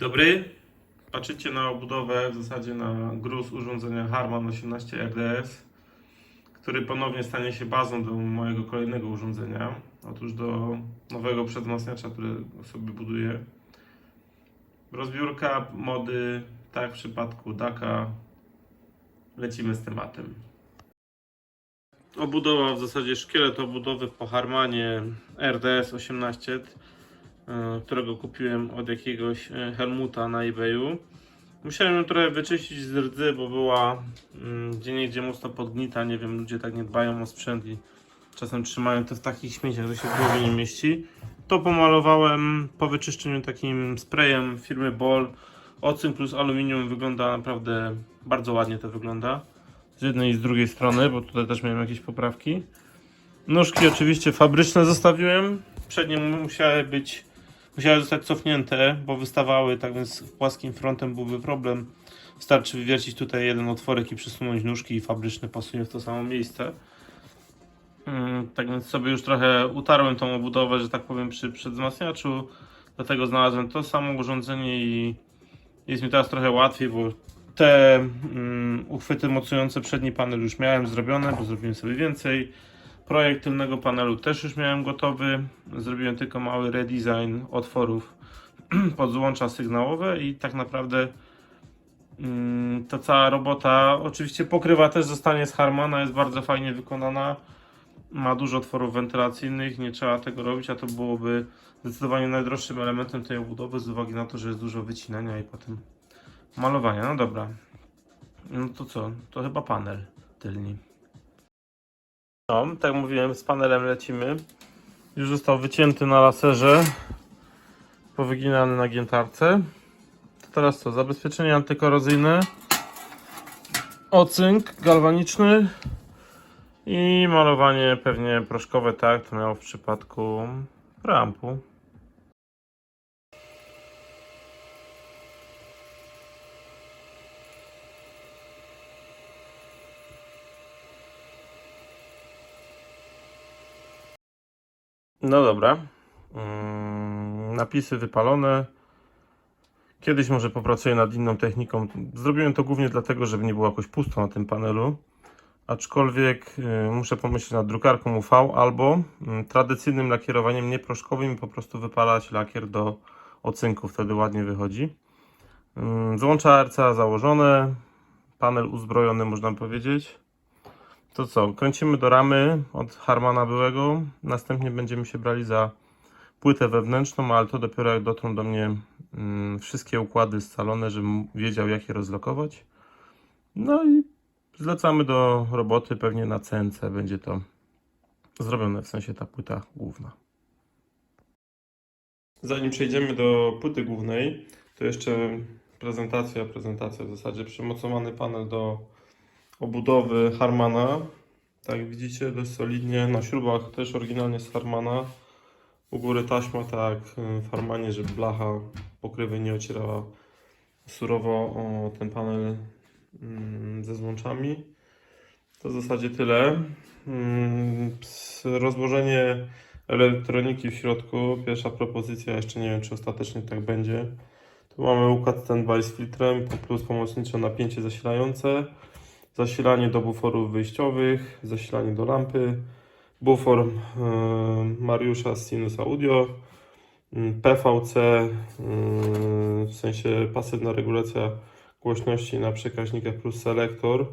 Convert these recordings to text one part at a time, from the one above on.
Dobry. Patrzycie na obudowę, w zasadzie na gruz urządzenia Harman 18 RDS, który ponownie stanie się bazą do mojego kolejnego urządzenia. Otóż do nowego przedwzmacniacza, który sobie buduję. Rozbiórka, mody, tak w przypadku Daka. Lecimy z tematem. Obudowa, w zasadzie szkielet obudowy po Harmanie RDS 18 e, którego kupiłem od jakiegoś e, Helmuta na eBayu. Musiałem ją trochę wyczyścić z rdzy, bo była mm, gdzie niegdzie mocno podgnita. Nie wiem, ludzie tak nie dbają o sprzęt i czasem trzymają to w takich śmieciach, że się w głowie nie mieści. To pomalowałem po wyczyszczeniu takim sprayem firmy Ball. Ocyn plus aluminium wygląda naprawdę bardzo ładnie to wygląda. Z jednej i z drugiej strony, bo tutaj też miałem jakieś poprawki. Nóżki oczywiście fabryczne zostawiłem. Przednie mu- musiały być, musiały zostać cofnięte, bo wystawały, tak więc płaskim frontem byłby problem. Wystarczy wywiercić tutaj jeden otworek i przesunąć nóżki i fabryczne pasuje w to samo miejsce. Mm, Tak więc sobie już trochę utarłem tą obudowę, że tak powiem, przy przedwzmacniaczu. Dlatego znalazłem to samo urządzenie i jest mi teraz trochę łatwiej, bo te mm, uchwyty mocujące przedni panel już miałem zrobione, bo zrobiłem sobie więcej. Projekt tylnego panelu też już miałem gotowy. Zrobiłem tylko mały redesign otworów pod złącza sygnałowe i tak naprawdę mm, ta cała robota, oczywiście pokrywa też zostanie z Harmana, jest bardzo fajnie wykonana. Ma dużo otworów wentylacyjnych, nie trzeba tego robić, a to byłoby zdecydowanie najdroższym elementem tej obudowy z uwagi na to, że jest dużo wycinania i potem malowania. No dobra. No to co? To chyba panel tylni. No, tak mówiłem, z panelem lecimy. Już został wycięty na laserze, powyginany na giętarce. To teraz co? Zabezpieczenie antykorozyjne, ocynk galwaniczny i malowanie pewnie proszkowe, tak to miało w przypadku rampu. No dobra. Mm, napisy wypalone. Kiedyś może popracuję nad inną techniką. Zrobiłem to głównie dlatego, żeby nie było jakoś pusto na tym panelu. Aczkolwiek y, muszę pomyśleć nad drukarką UV albo mm, tradycyjnym lakierowaniem nieproszkowym i po prostu wypalać lakier do ocynku. Wtedy ładnie wychodzi. Mm, Złącza RCA założone. Panel uzbrojony można powiedzieć. To co, kręcimy do ramy od Harmana byłego. Następnie będziemy się brali za płytę wewnętrzną, ale to dopiero jak dotrą do mnie mm, wszystkie układy scalone, żebym wiedział jak je rozlokować. No i zlecamy do roboty, pewnie na CNC będzie to zrobione, w sensie ta płyta główna. Zanim przejdziemy do płyty głównej, to jeszcze prezentacja, prezentacja w zasadzie przymocowany panel do obudowy Harmana. Tak widzicie, dość solidnie na śrubach też oryginalnie z Harmana. U góry taśma tak w Harmanie, żeby blacha pokrywy nie ocierała surowo o ten panel mm, ze złączami. To w zasadzie tyle. Mm, Rozłożenie elektroniki w środku. Pierwsza propozycja, jeszcze nie wiem czy ostatecznie tak będzie. Tu mamy układ standby z filtrem plus pomocnicze napięcie zasilające zasilanie do buforów wyjściowych, zasilanie do lampy, bufor e, Mariusza z Sinus Audio, mm, PVC, e, w sensie pasywna regulacja głośności na przekaźnikach plus selektor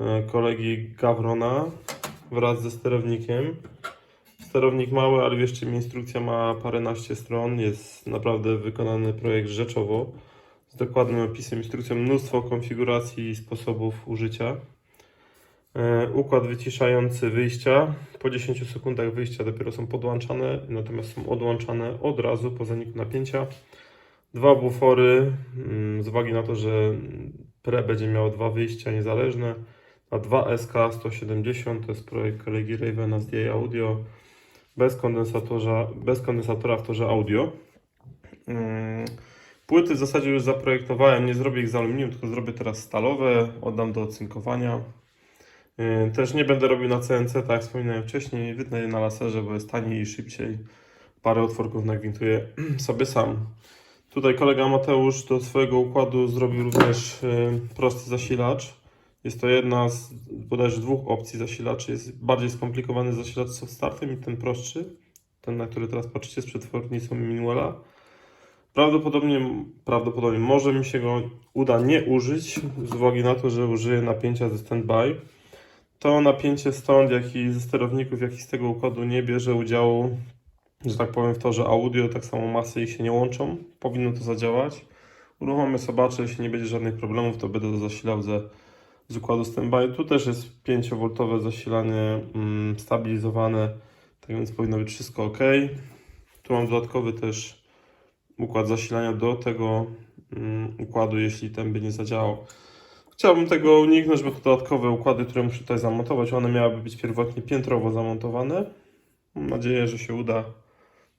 e, kolegi Gavrona wraz ze sterownikiem. Sterownik mały, ale wierzcie mi, instrukcja ma paręnaście stron. Jest naprawdę wykonany projekt rzeczowo z dokładnym opisem, instrukcją, mnóstwo konfiguracji i sposobów użycia. E, Układ wyciszający wyjścia. Po 10 sekundach wyjścia dopiero są podłączane, natomiast są odłączane od razu po zaniku napięcia. Dwa bufory, mm, z uwagi na to, że pre będzie miało dwa wyjścia niezależne, a 2 SK170 to jest projekt kolegi Ravena z DA Audio bez kondensatorza, bez kondensatora w torze audio. Mm, Płyty w zasadzie już zaprojektowałem, nie zrobię ich z aluminium, tylko zrobię teraz stalowe, oddam do ocynkowania. Yy, Też nie będę robił na CNC, tak jak wspominałem wcześniej, wytnę je na laserze, bo jest taniej i szybciej. Parę otworków nagwintuję sobie sam. Tutaj kolega Mateusz do swojego układu zrobił również y, prosty zasilacz. Jest to jedna z bodajże dwóch opcji zasilaczy. Jest bardziej skomplikowany zasilacz z startem i ten prostszy, ten na który teraz patrzycie z przetwornicą Minuela. Prawdopodobnie, prawdopodobnie może mi się go uda nie użyć z uwagi na to, że użyję napięcia ze standby. To napięcie stąd, jak i ze sterowników, jak i z tego układu nie bierze udziału, że tak powiem, w to, że audio, tak samo masy ich się nie łączą. Powinno to zadziałać. Uruchomię zobaczę, jeśli nie będzie żadnych problemów, to będę to zasilał ze, z układu standby. Tu też jest 5V zasilanie mm, stabilizowane, tak więc powinno być wszystko ok. Tu mam dodatkowy też układ zasilania do tego mm, układu, jeśli ten by nie zadziałał. Chciałbym tego uniknąć, bo to dodatkowe układy, które muszę tutaj zamontować, one miałyby być pierwotnie piętrowo zamontowane. Mam nadzieję, że się uda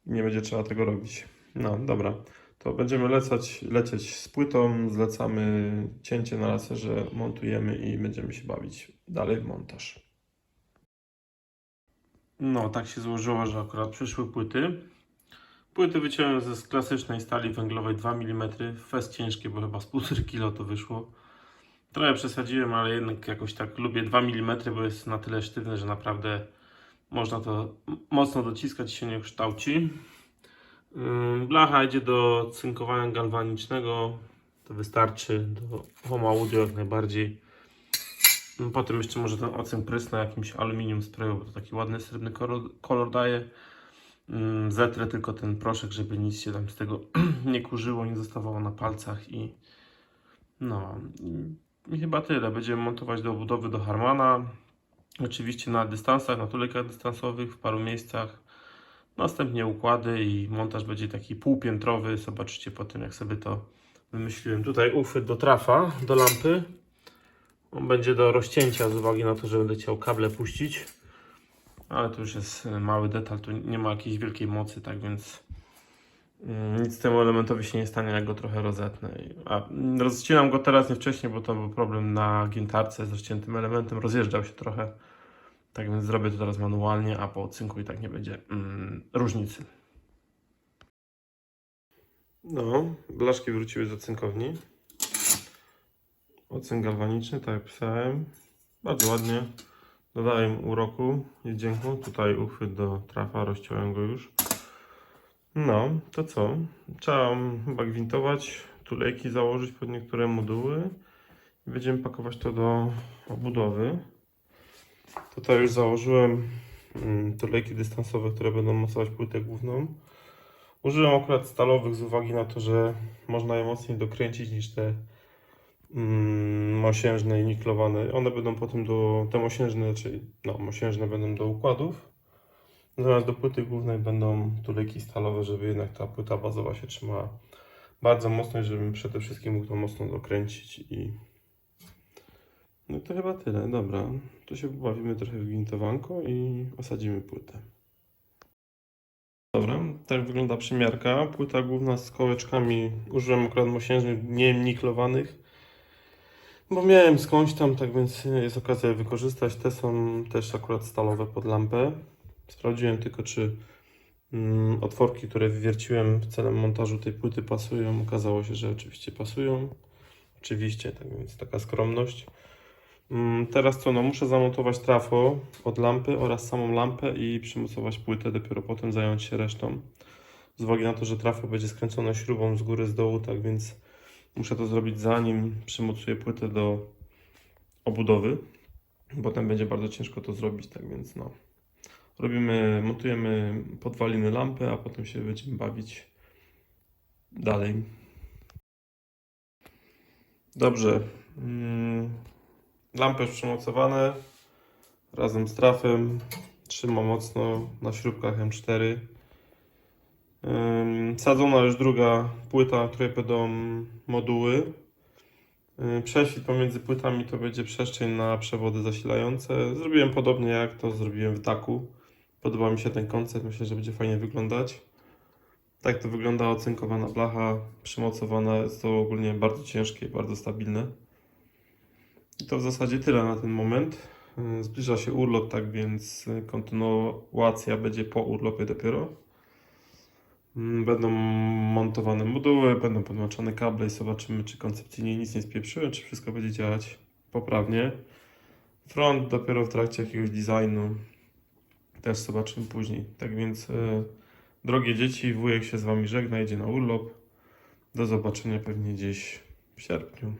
i nie będzie trzeba tego robić. No, dobra. To będziemy lecać, lecieć z płytą, zlecamy cięcie na laserze, montujemy i będziemy się bawić dalej w montaż. No, tak się złożyło, że akurat przyszły płyty. Płyty wyciąłem ze klasycznej stali węglowej 2 mm. Fest ciężkie, bo chyba z 1,5 kg to wyszło. Trochę przesadziłem, ale jednak jakoś tak lubię 2 mm, bo jest na tyle sztywne, że naprawdę można to mocno dociskać i się nie kształci. Blacha idzie do cynkowania galwanicznego. To wystarczy do home audio jak najbardziej. Potem jeszcze może ten ocyn prysnę jakimś aluminium sprayu, bo to taki ładny srebrny kolor, kolor daje. Ym, Zetrę tylko ten proszek, żeby nic się tam z tego nie kurzyło, nie zostawało na palcach i no i chyba tyle. Będziemy montować do obudowy do Harmana. Oczywiście na dystansach, na tulejkach dystansowych w paru miejscach. Następnie układy i montaż będzie taki półpiętrowy. Zobaczycie po tym, jak sobie to wymyśliłem. Tutaj uchwyt do trafa, do lampy. On będzie do rozcięcia z uwagi na to, że będę chciał kable puścić. Ale to już jest e, mały detal, tu nie ma jakiejś wielkiej mocy, tak więc mm, nic temu elementowi się nie stanie, jak go trochę rozetnę. A mm, rozcinam go teraz, nie wcześniej, bo to był problem na giętarce z rozciętym elementem, rozjeżdżał się trochę. Tak więc zrobię to teraz manualnie, a po cynku i tak nie będzie mm, różnicy. No, blaszki wróciły do cynkowni. Ocyn galwaniczny, tak jak pisałem. Bardzo ładnie. Dodaję im uroku i dzięku. Tutaj uchwyt do trafa, rozciąłem go już. No, to co? Trzeba chyba gwintować, tulejki założyć pod niektóre moduły i będziemy pakować to do obudowy. Tutaj już założyłem mm, tulejki dystansowe, które będą mocować płytę główną. Użyłem akurat stalowych z uwagi na to, że można je mocniej dokręcić niż te mosiężne i niklowane. One będą potem do, te mosiężne, czyli no, mosiężne będą do układów. Natomiast do płyty głównej będą tulejki stalowe, żeby jednak ta płyta bazowa się trzymała bardzo mocno i żebym przede wszystkim mógł to mocno dokręcić i no to chyba tyle, dobra. To się pobawimy trochę w gwintowanko i osadzimy płytę. Dobra, tak wygląda przymiarka. Płyta główna z kołeczkami. Użyłem akurat mosiężnych, nie niklowanych. Bo miałem skądś tam, tak więc jest okazja je wykorzystać. Te są też akurat stalowe pod lampę. Sprawdziłem tylko, czy mm, otworki, które wywierciłem celem montażu tej płyty pasują. Okazało się, że oczywiście pasują. Oczywiście, tak więc taka skromność. Mm, Teraz co, no muszę zamontować trafo od lampy oraz samą lampę i przymocować płytę, dopiero potem zająć się resztą. Z uwagi na to, że trafo będzie skręcone śrubą z góry, z dołu, tak więc muszę to zrobić zanim przymocuję płytę do obudowy. Potem będzie bardzo ciężko to zrobić, tak więc no. Robimy, montujemy podwaliny lampy, a potem się będziemy bawić dalej. Dobrze. Mm, Lampy już przymocowane razem z trafem. Trzyma mocno na śrubkach M4. Sadzona już druga płyta, której będą moduły. Prześwit pomiędzy płytami to będzie przestrzeń na przewody zasilające. Zrobiłem podobnie jak to zrobiłem w daku. Podoba mi się ten koncept, myślę, że będzie fajnie wyglądać. Tak to wygląda ocynkowana blacha, przymocowana. Jest to ogólnie bardzo ciężkie i bardzo stabilne. I to w zasadzie tyle na ten moment. Zbliża się urlop, tak więc kontynuacja będzie po urlopie dopiero. Mm, Będą montowane moduły, będą podłączane kable i zobaczymy, czy koncepcyjnie nic nie spieprzyłem, czy wszystko będzie działać poprawnie. Front dopiero w trakcie jakiegoś designu. Też zobaczymy później. Tak więc, e, drogie dzieci, wujek się z Wami żegna, idzie na urlop. Do zobaczenia pewnie gdzieś w sierpniu.